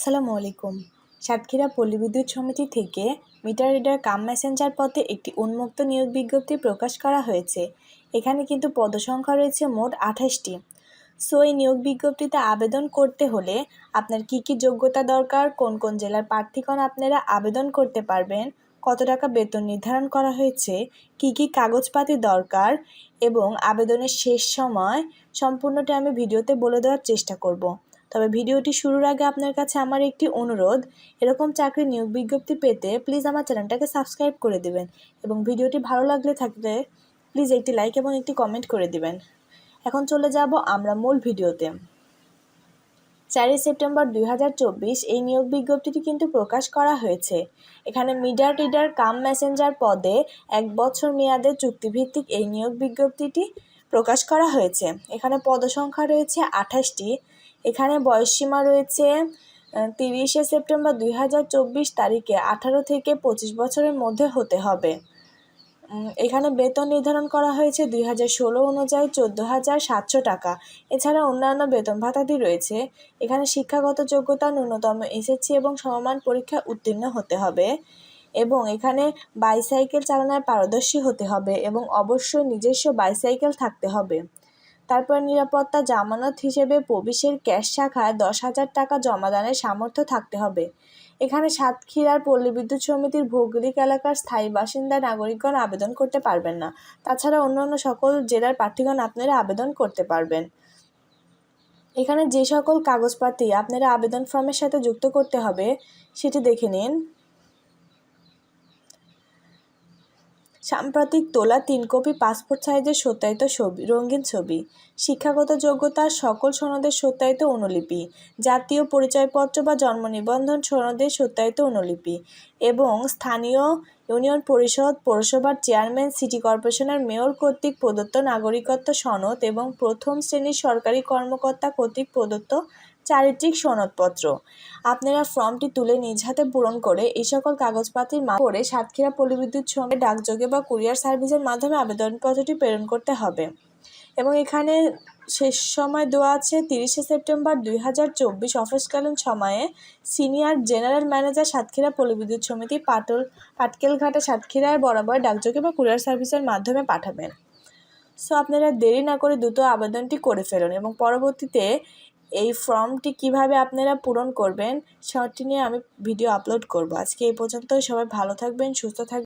আসসালামু আলাইকুম। সাতক্ষীরা পল্লী বিদ্যুৎ সমিতি থেকে মিটার রিডার কাম মেসেঞ্জার পদে একটি উন্মুক্ত নিয়োগ বিজ্ঞপ্তি প্রকাশ করা হয়েছে। এখানে কিন্তু পদসংখ্যা রয়েছে মোট আঠাশটি। সো, এই নিয়োগ বিজ্ঞপ্তিতে আবেদন করতে হলে আপনার কি কি যোগ্যতা দরকার, কোন কোন জেলার প্রার্থীগণ আপনারা আবেদন করতে পারবেন, কত টাকা বেতন নির্ধারণ করা হয়েছে, কি কি কাগজপাতি দরকার এবং আবেদনের শেষ সময় সম্পূর্ণটা আমি ভিডিওতে বলে দেওয়ার চেষ্টা করব। তবে ভিডিওটি শুরুর আগে আপনার কাছে আমার একটি অনুরোধ, এরকম চাকরি নিয়োগ বিজ্ঞপ্তি পেতে প্লিজ আমার চ্যানেলটাকে সাবস্ক্রাইব করে দেবেন এবং ভিডিওটি ভালো লাগলে থাকলে প্লিজ একটি লাইক এবং একটি কমেন্ট করে দিবেন। এখন চলে যাব আমরা মূল ভিডিওতে। চারই সেপ্টেম্বর দুই হাজার চব্বিশ এই নিয়োগ বিজ্ঞপ্তিটি কিন্তু প্রকাশ করা হয়েছে। এখানে মিডিয়া টিডার কাম মেসেঞ্জার পদে এক বছর মেয়াদের চুক্তিভিত্তিক এই নিয়োগ বিজ্ঞপ্তিটি প্রকাশ করা হয়েছে। এখানে পদসংখ্যা রয়েছে আঠাশটি। এখানে বয়সসীমা রয়েছে তিরিশে সেপ্টেম্বর দুই চব্বিশ তারিখে আঠারো থেকে পঁচিশ বছরের মধ্যে হতে হবে। এখানে বেতন নির্ধারণ করা হয়েছে দুই হাজার ষোলো অনুযায়ী চোদ্দ হাজার সাতশো টাকা। এছাড়া অন্যান্য বেতন ভাতাদি রয়েছে। এখানে শিক্ষাগত যোগ্যতা, ন্যূনতম এসএসসি এবং সমমান পরীক্ষা উত্তীর্ণ হতে হবে এবং এখানে বাইসাইকেল চালানোয় পারদর্শী হতে হবে এবং অবশ্যই নিজস্ব বাইসাইকেল থাকতে হবে। তারপর নিরাপত্তা জামানত হিসেবে প্রবিশের ক্যাশ শাখায় দশ হাজার টাকা জমাদানের সামর্থ্য থাকতে হবে। এখানে সাতক্ষীরার পল্লী বিদ্যুৎ সমিতির ভৌগোলিক এলাকার স্থায়ী বাসিন্দা নাগরিকগণ আবেদন করতে পারবেন না। তাছাড়া অন্যান্য সকল জেলার প্রার্থীগণ আপনারা আবেদন করতে পারবেন। এখানে যে সকল কাগজপাতি আপনারা আবেদন ফর্মের সাথে যুক্ত করতে হবে, সেটি দেখে নিন। সাম্প্রতিক তোলা তিন কপি পাসপোর্ট সাইজের সত্যায়িত ছবি, রঙিন ছবি। শিক্ষাগত যোগ্যতার সকল সনদের সত্যায়িত অনুলিপি, জাতীয় পরিচয়পত্র বা জন্ম নিবন্ধন সনদের সত্যায়িত অনুলিপি এবং স্থানীয় ইউনিয়ন পরিষদ, পৌরসভার চেয়ারম্যান, সিটি কর্পোরেশনের মেয়র কর্তৃক প্রদত্ত নাগরিকত্ব সনদ এবং প্রথম শ্রেণির সরকারি কর্মকর্তা কর্তৃক প্রদত্ত চারিত্রিক সনদপত্র। আপনারা ফর্মটি তুলে নিজ হাতে পূরণ করে এই সকল কাগজপাতির মা করে সাতক্ষীরা পলিবিদ্যুৎ সঙ্গে ডাকযোগে বা কুরিয়ার সার্ভিসের মাধ্যমে আবেদনপত্রটি প্রেরণ করতে হবে। এবং এখানে শেষ সময় দেওয়া আছে তিরিশে সেপ্টেম্বর দুই হাজার চব্বিশ অফিসকালীন সময়ে senior general manager Satkhira Pallibidyut Samity পাটল Patkelghata সাতক্ষীরায় বরাবর ডাকযোগে বা কুরিয়ার সার্ভিসের মাধ্যমে পাঠাবেন। সো আপনারা দেরি না করে দ্রুত আবেদনটি করে ফেলুন এবং পরবর্তীতে এই ফর্মটি কীভাবে আপনারা পূরণ করবেন সেটি নিয়ে আমি ভিডিও আপলোড করব। আজকে এই পর্যন্ত সবাই ভালো থাকবেন, সুস্থ থাকবেন।